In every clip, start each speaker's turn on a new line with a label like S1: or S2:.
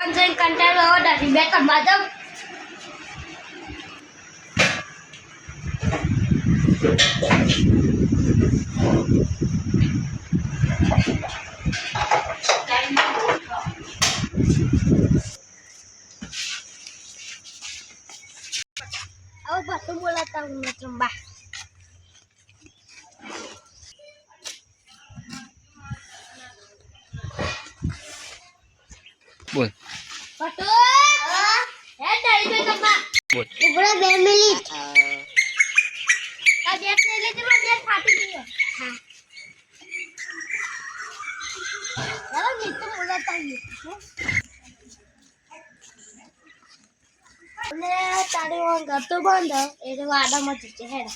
S1: જઈને કંટાળો આવે દાદી બે કપ બાદમ હવે પાછું બોલાતા હું મિત્ર બા
S2: બોલ
S1: પટુ હે દાદી બે કપ બા
S2: બોલ.
S1: બે મિનિટ આ બેટ લઈ લેજે મારે બેટ ફાટી ગયો. હા. ચાલો મિત્ર બોલાતા અને તારે ઓન ગતો બંધ એટલે વાડામાં જશે હેડ.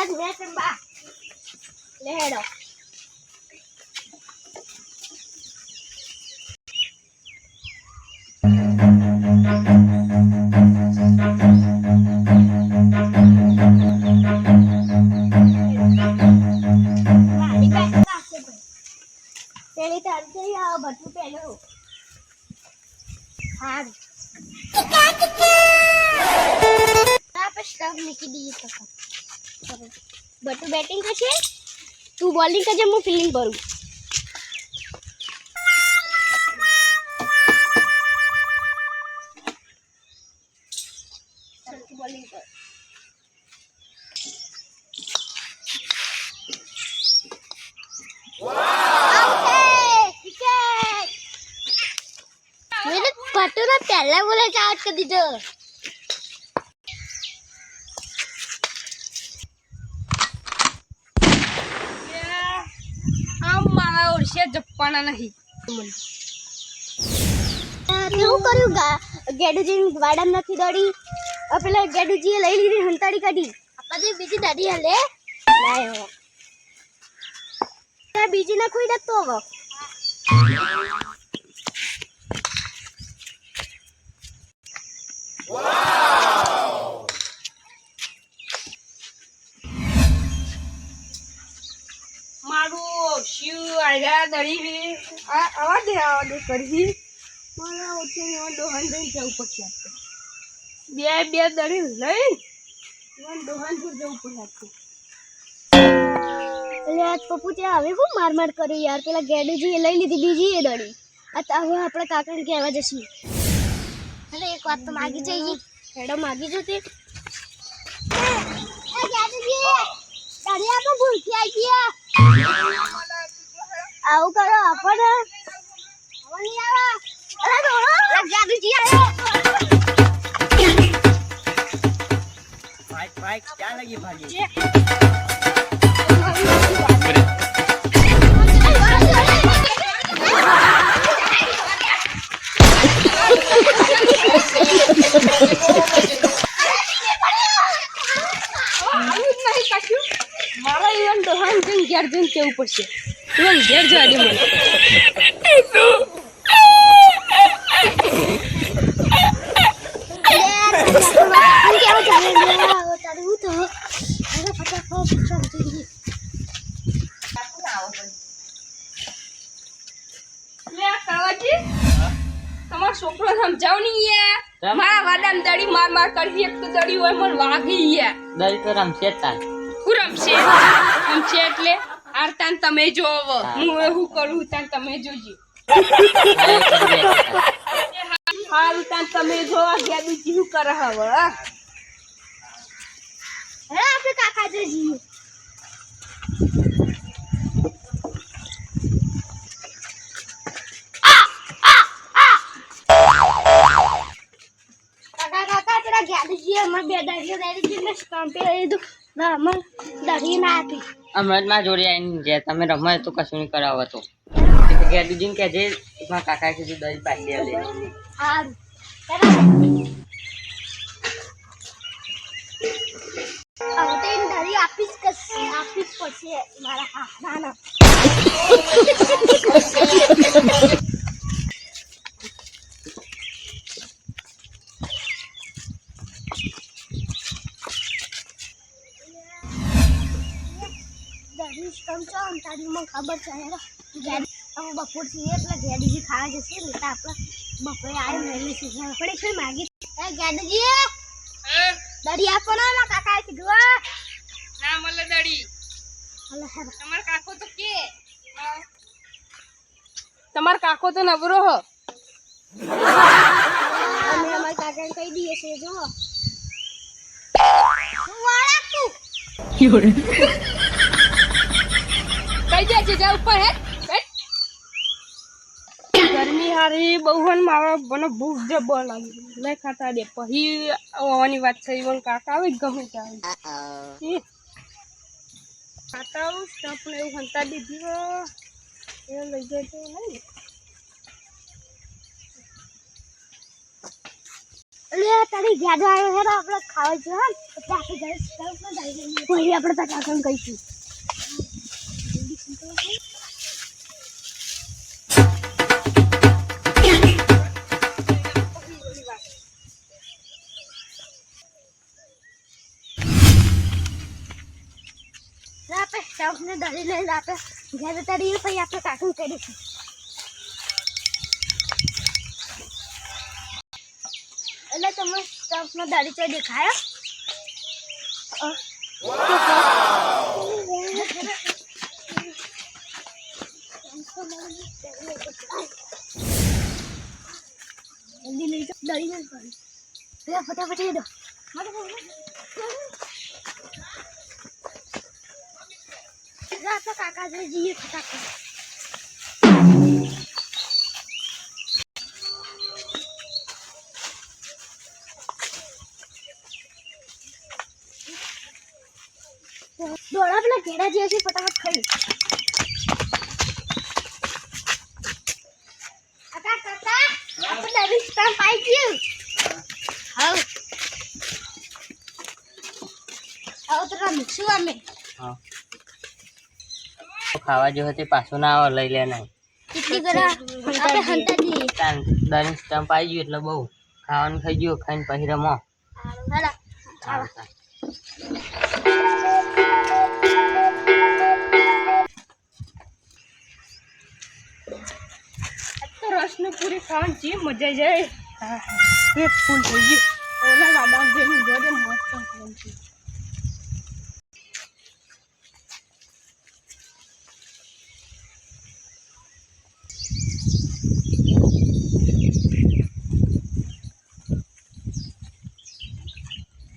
S1: હેડ મેચ બા. લે હેડો પેલી તારી જઈ આવો ભઠ્ઠું પહેલો હારું. આ પછી સ્ટફ મૂકી દઈએ તો. બટુ બેટિંગ કરશે? તું બોલિંગ કરજે, હું ફિલ્ડિંગ કરું બોલિંગ કર. પટુનો પહેલા બોલે આઉટ
S3: કરી દીધો. ઓળશે નહીં.
S1: કેવું કર્યું ગેડુજી વાડા નથી દોડી? પેલા ગેડુજીએ લઈ લીધી હંતાડી કાઢી. આપણે બીજી દાદી હાલે? લાયો બીજી ના કોઈ દતો હવે.
S3: દળી આ આવા દે આવા દે કરી મારા ઓછે ડોહન દઈને જવું પડશે. બે બે દળી લઈ. મને ડોહન પર જવું પડશે
S1: એટલે આજ પપ્પુ ત્યાં હવે હું માર માર કર્યું યાર. પેલા ગેડુજીએ લઈ લીધી બીજી એ દોડી. આ તો હવે આપણે કાકાને કહેવા જશું. એટલે એક વાત તો માગી જઈએ. હેડો માગી જો તે એ ગેડુજી દાદી આપણે ભૂલથી આવી ગયા. આવું કરો આપણને
S2: ક્યાં લગી ભાગી?
S3: મારા even ડોહાન જઈને ઘેર જઈને કેવું પડશે? ઘેર જવા દે મને તમારો છોકરો સમજાવ નહીં યાર? મારા વાડામાં દડી માર માર કરી એક તો દડી હોય મને વાગી યાર
S4: દરી તો રમશે તાર.
S3: હું રમશે? રમશે એટલે? આર તાન તમે જોવો હું એવું કરું તાન તમે જોજો હારું તાન તમે જોવા ગયા બીજી શું કરે હવે હા?
S1: આપણે કાકા જઈએ કાકા કાકા પેલા ગેડુજી અમાર બે દાડીઓ દાડી ને સ્ટમ્પે લઈ લીધું ના અમાર દાડી ના
S4: અમૃતમાં જોડી આવીને જે તમે રમે તો કશું નહીં કરાવો તો. ગેડુજીને કહેજે મારા કાકા કીધું દહીં પાછી આવે
S1: આપીશ પડશે મને ખબર છે હેરો ગેડી અમે બપોર છીએ એટલે ગેડીજી ખાવા જશે ને તો આપણે બપોરે આવી મેલી છે આપણે કઈ માગી એ ગેડીજી દડી આપો ને મારા કાકાએ કીધું
S3: ના મળે દડી તમાર કાકો તો કે તમાર કાકો તો નબરો હ.
S1: અમે અમારા કાકાને કહી દઈએ છીએ જો વાળા તું
S3: કઈ જાય છે જા ઉપર હે. ગરમી હારી બહુ મારા મને ભૂખ જબર લાગી. લઈ ખાતા દે. પછી આવવાની વાત થઈ પણ કાકા આવે ગમે ત્યાં ખાતા આવું સ્ટફ ને એવું હંતા દીધી એ લઈ જાય તો નહીં
S1: એટલે તારી યાદ આવ્યો હેરો આપણે ખાવા જો હા આપણે આપણે કહીશું આપણે દળી લઈને આપણે ઘરે તળીએ પછી આપણે કાકું કરીશું એટલે તમે સ્ટફનો દળી ચો દેખાયો? દળી ફટાફટ એ દો રાતો કાકા જોઈ જઈએ દોડા પેલા ઘેડા જે છે ફટાફટ ખાઈ. કાકા કાકા, આપણે નવી સ્ટામ્પ આવી ગયું. હાવ આવો તો રમીશું અમે?
S4: હા. ખાવા જો તે પાછું ના આવે લઈ લે નહીં.
S1: કેટલી ગરા આપણે હંતા દઈએ
S4: તાન દરેક સ્ટમ્પ આવી ગયું એટલે બહુ. ખાવાનું ખાઈ ગયું ખાઈને પછી રમો.
S3: રસને પૂરી ખાવાની જે મજા જાય પેટ ફૂલ થઈ ગયું. ઓલા દાદા જઈને જોડે મસ્ત છે લે દડી તમ તો જી મારા ઓળશ્યા લઈ ગયા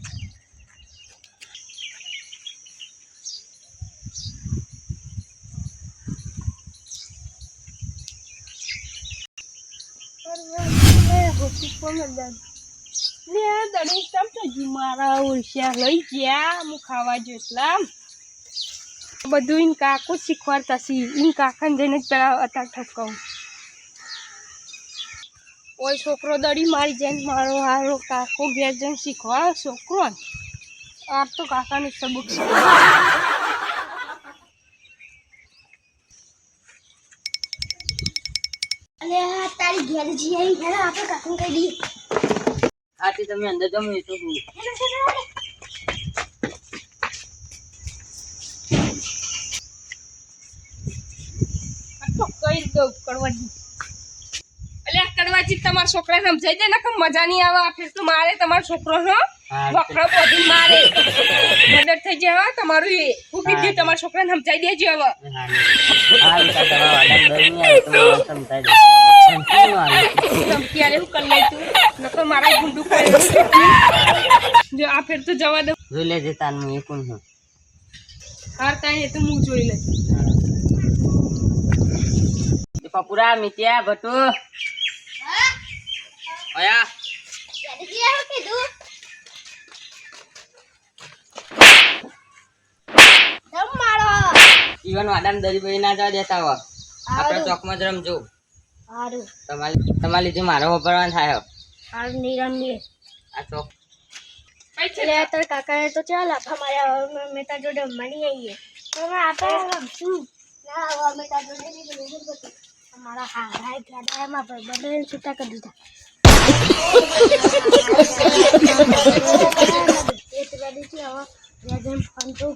S3: હું ખાવા જો એટલા બધું ઈન કાકો શીખવાડતા સી ઈન કાકાને જઈને જ પેલા અતાર છોકરો દડી મારી જઈને મારો હારો કાકો ઘેર જઈને શીખવા છોકરો. ને આ તો નું સબક શીખવા
S1: અલે આ તારી ઘેર જી આવી હેલો આપણે કાકું કહી દઈએ.
S4: હા તમે અંદર જમો એ તો
S3: કઈ દઉં કડવાજી કડવાજી તમારા છોકરાને સમજાઈ દે ને કે મજા નહીં આવે આ ફેર તો મારે તમારો છોકરો
S4: હા,
S3: વખરો મારે. મદદ થઈ જાય હો? તમારું એ. હું કીધું તમારા છોકરાને સમજાઈ દેજો હવે.
S4: હા હા
S3: હું મારા જો આ ફેર તો જવા દઉં
S4: જોઈ લેજે હું એ કોણ છું
S3: હાર તાઈ એ તો હું જોઈ
S4: પપુરા મિત્યા ભટુ અયા
S1: કીધું
S4: ઈવન વાડાને દરી બરી ના જવા દેતા હો આપણે ચોકમાં જ રમજો
S1: સારું
S4: તમારી તમારી લીધે મારો વાપરવાનો થાય
S1: સારું નહીં રમીએ
S4: આ ચોક
S1: એટલે તાર કાકાએ તો ચાલ આપ અમારે મેં તાર જોડે રમવાની આવીએ તો આપણે રમશું ના હવે અમે તાર જોડે નહીં રમી શકીએ અમારા હારા ગાડા એમાં બધાને છૂટા કરી દીધા એ તો ગાડી છે હવે ફોન તો